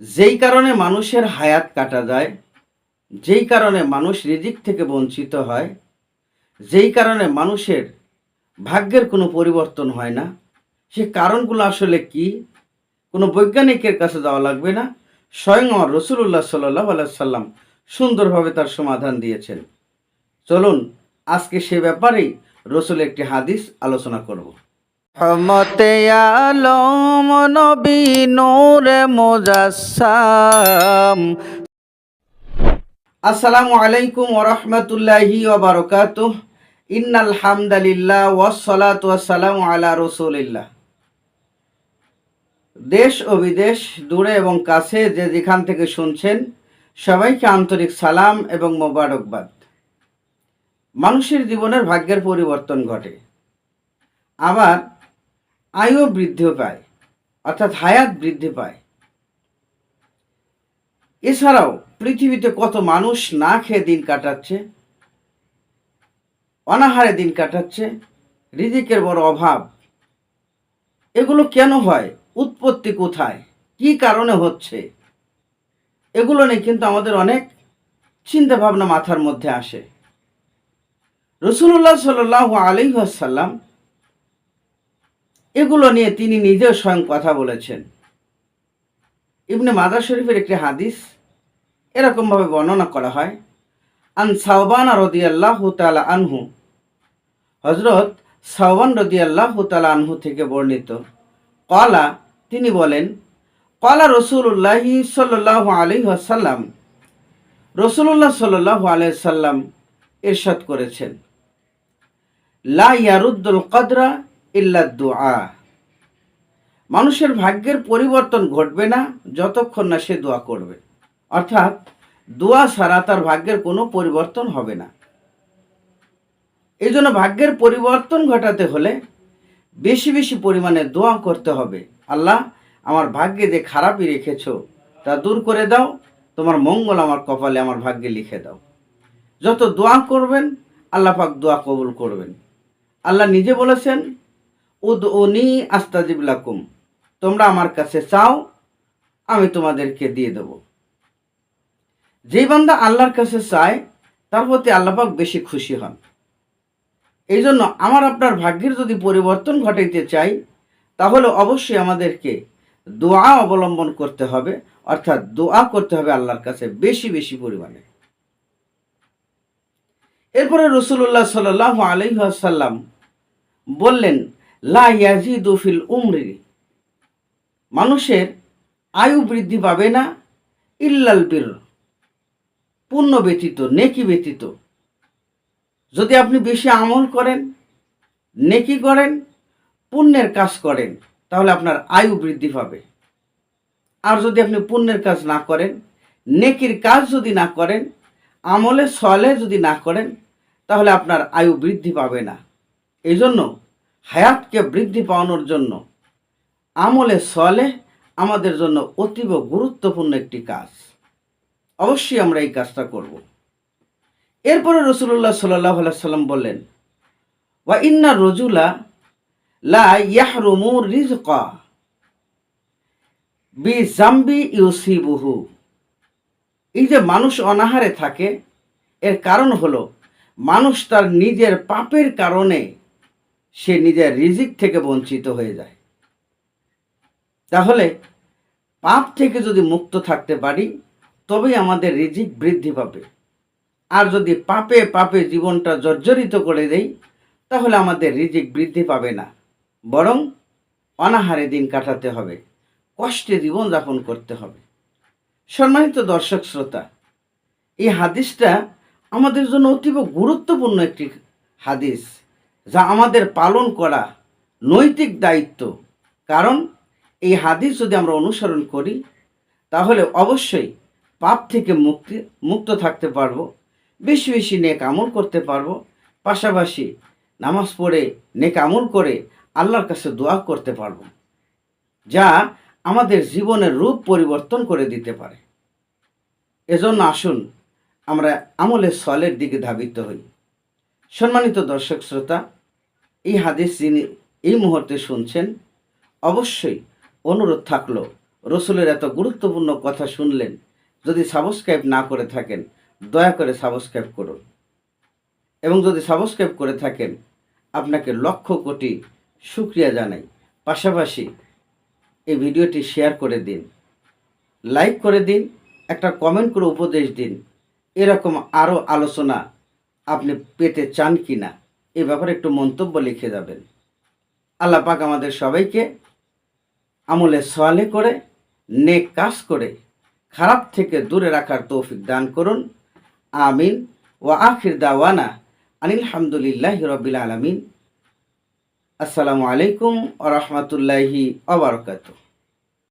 যেই কারণে মানুষের হায়াত কাটা যায়, যেই কারণে মানুষ রিজিক থেকে বঞ্চিত হয়, যেই কারণে মানুষের ভাগ্যের কোনো পরিবর্তন হয় না, সে কারণগুলো আসলে কি? কোনো বৈজ্ঞানিকের কাছে যাওয়া লাগবে না? স্বয়ং রসুল্লাহ সাল্লাহ সাল্লাম সুন্দরভাবে তার সমাধান দিয়েছেন। চলুন আজকে সে ব্যাপারেই রসুল একটি হাদিস আলোচনা করব। রহমতে আলম নবী নূরে মুজাসসাম। আসসালামু আলাইকুম ওরহমতুল্লাহি ওবরকাত ইন্নাল হামদালিল্লাহ ওয়াসসালাত ওয়াসসালামু আলা রসুলিল্লাহ। দেশ ও বিদেশ, দূরে এবং কাছে যে যেখান থেকে শুনছেন, সবাইকে আন্তরিক সালাম এবং মোবারকবাদ। মানুষের জীবনের ভাগ্যের পরিবর্তন ঘটে। আবার আয়ু বৃদ্ধি পায়, অর্থাৎ হায়াত বৃদ্ধি পায়। এছাড়াও পৃথিবীতে কত মানুষ না খেয়ে দিন কাটাচ্ছে, অনাহারে দিন কাটাচ্ছে, রিজিকের বড় অভাব, এগুলো কেন হয়, উৎপত্তি কোথায়, কি কারণে হচ্ছে, এগুলো নিয়ে কিন্তু আমাদের অনেক চিন্তা ভাবনা মাথার মধ্যে আসে। রসুল্লাহ সাল আলিহাসাল্লাম এগুলো নিয়ে তিনি নিজেও স্বয়ং কথা বলেছেন। ইবনে মাদার শরীফের একটি হাদিস, এরকমভাবে বর্ণনা করা হয়, আন সাওবান আল্লাহ তালা আনহু হজরত সাওবান রদিয়াল্লাহ তালা আনহু থেকে বর্ণিত। কলা তিনি বলেন কলা রসুল্লাহি সাল্লাহ আলি আসাল্লাম রসুল্লাহ সাল্লাহ আলাইসাল্লাম ইরশাদ করেছেন, লা ইয়ারুদ্দুল কদরা ইল্লা দুআ। মানুষের ভাগ্যের পরিবর্তন ঘটবে না যতক্ষণ না সে দোয়া করবে। অর্থাৎ দোয়া ছাড়া তার ভাগ্যের কোনো পরিবর্তন হবে না। এই জন্য ভাগ্যের পরিবর্তন ঘটাতে হলে বেশি বেশি পরিমাণে দোয়া করতে হবে। আল্লাহ, আমার ভাগ্যে যে খারাপই রেখেছ, তা দূর করে দাও। তোমার মঙ্গল আমার কপালে, আমার ভাগ্যে লিখে দাও। যত দোয়া করবেন, আল্লাহ পাক দোয়া কবুল করবেন। আল্লাহ নিজে বলেছেন উদ উনি আস্তাজিব লাকুম। তোমরা আমার কাছে চাও, আমি তোমাদেরকে দিয়ে দেব। যেই বান্দা আল্লাহর কাছে চায়, তার প্রতি আল্লাপাক বেশি খুশি হন। এই জন্য আমার আপনার ভাগ্যের যদি পরিবর্তন ঘটাইতে চাই, তাহলে অবশ্যই আমাদেরকে দোয়া অবলম্বন করতে হবে, অর্থাৎ দোয়া করতে হবে আল্লাহর কাছে বেশি বেশি পরিমাণে। এরপরে রসুল্লাহ সাল আলহাসাল্লাম বললেন লা ইয়াজিদু ফিল উমরি। মানুষের আয়ু বৃদ্ধি পাবে না, ইল্লাল বীর। পুণ্য ব্যতীত, নেকি ব্যতীত। যদি আপনি বেশি আমল করেন, নেকি করেন, পুণ্যের কাজ করেন, তাহলে আপনার আয়ু বৃদ্ধি পাবে। আর যদি আপনি পুণ্যের কাজ না করেন, নেকির কাজ যদি না করেন, আমলে, সলে যদি না করেন, তাহলে আপনার আয়ু বৃদ্ধি পাবে না। এই জন্য হায়াতকে বৃদ্ধি পাওয়ানোর জন্য আমলে সলে আমাদের জন্য অতীব গুরুত্বপূর্ণ একটি কাজ। অবশ্যই আমরা এই কাজটা করব। এরপরে রসুল্লাহ সাল্লাহ সাল্লাম বললেন, ওয়া ইন্না রজুলা লা ইয়াহরুমু রিজকা বি জাম্বি ইউসিবুহু। এই যে মানুষ অনাহারে থাকে, এর কারণ হলো মানুষ তার নিজের পাপের কারণে সে নিজের রিজিক থেকে বঞ্চিত হয়ে যায়। তাহলে পাপ থেকে যদি মুক্ত থাকতে পারি, তবেই আমাদের রিজিক বৃদ্ধি পাবে। আর যদি পাপে পাপে জীবনটা জর্জরিত করে দেই, তাহলে আমাদের রিজিক বৃদ্ধি পাবে না। বরং অনাহারে দিন কাটাতে হবে, কষ্টে জীবনযাপন করতে হবে। সম্মানিত দর্শক শ্রোতা, এই হাদিসটা আমাদের জন্য অতীব গুরুত্বপূর্ণ একটি হাদিস। যা আমাদের পালন করা নৈতিক দায়িত্ব। কারণ এই হাদিস যদি আমরা অনুসরণ করি, তাহলে অবশ্যই পাপ থেকে মুক্তি, মুক্ত থাকতে পারব, বেশি বেশি নেক আমল করতে পারব, পাশাপাশি নামাজ পড়ে নেক আমল করে আল্লাহর কাছে দোয়া করতে পারব, যা আমাদের জীবনের রূপ পরিবর্তন করে দিতে পারে। এজন্য আসুন আমরা আমলের সলের দিকে ধাবিত হই। সম্মানিত দর্শক শ্রোতা, এই হাদিস যিনি এই মুহূর্তে শুনছেন, অবশ্যই অনুরোধ থাকল, রসুলের এত গুরুত্বপূর্ণ কথা শুনলেন, যদি সাবস্ক্রাইব না করে থাকেন, দয়া করে সাবস্ক্রাইব করুন। এবং যদি সাবস্ক্রাইব করে থাকেন, আপনাকে লক্ষ কোটি শুক্রিয়া জানাই। পাশাপাশি এই ভিডিওটি শেয়ার করে দিন লাইক করে দিন, একটা কমেন্ট করে উপদেশ দিন। এরকম আরও আলোচনা আপনি পেতে চান কি না এ ব্যাপারে একটু মন্তব্য লিখে যাবেন। আল্লাহ পাক আমাদের সবাইকে আমলে সোয়ালে করে, নেক কাজ করে, খারাপ থেকে দূরে রাখার তৌফিক দান করুন। আমিন। ও আখির দাওয়ানা আনিল হামদুলিল্লাহ রবিল আলমিন। আসসালামু আলাইকুম ও রহমতুল্লাহি অবরকাতু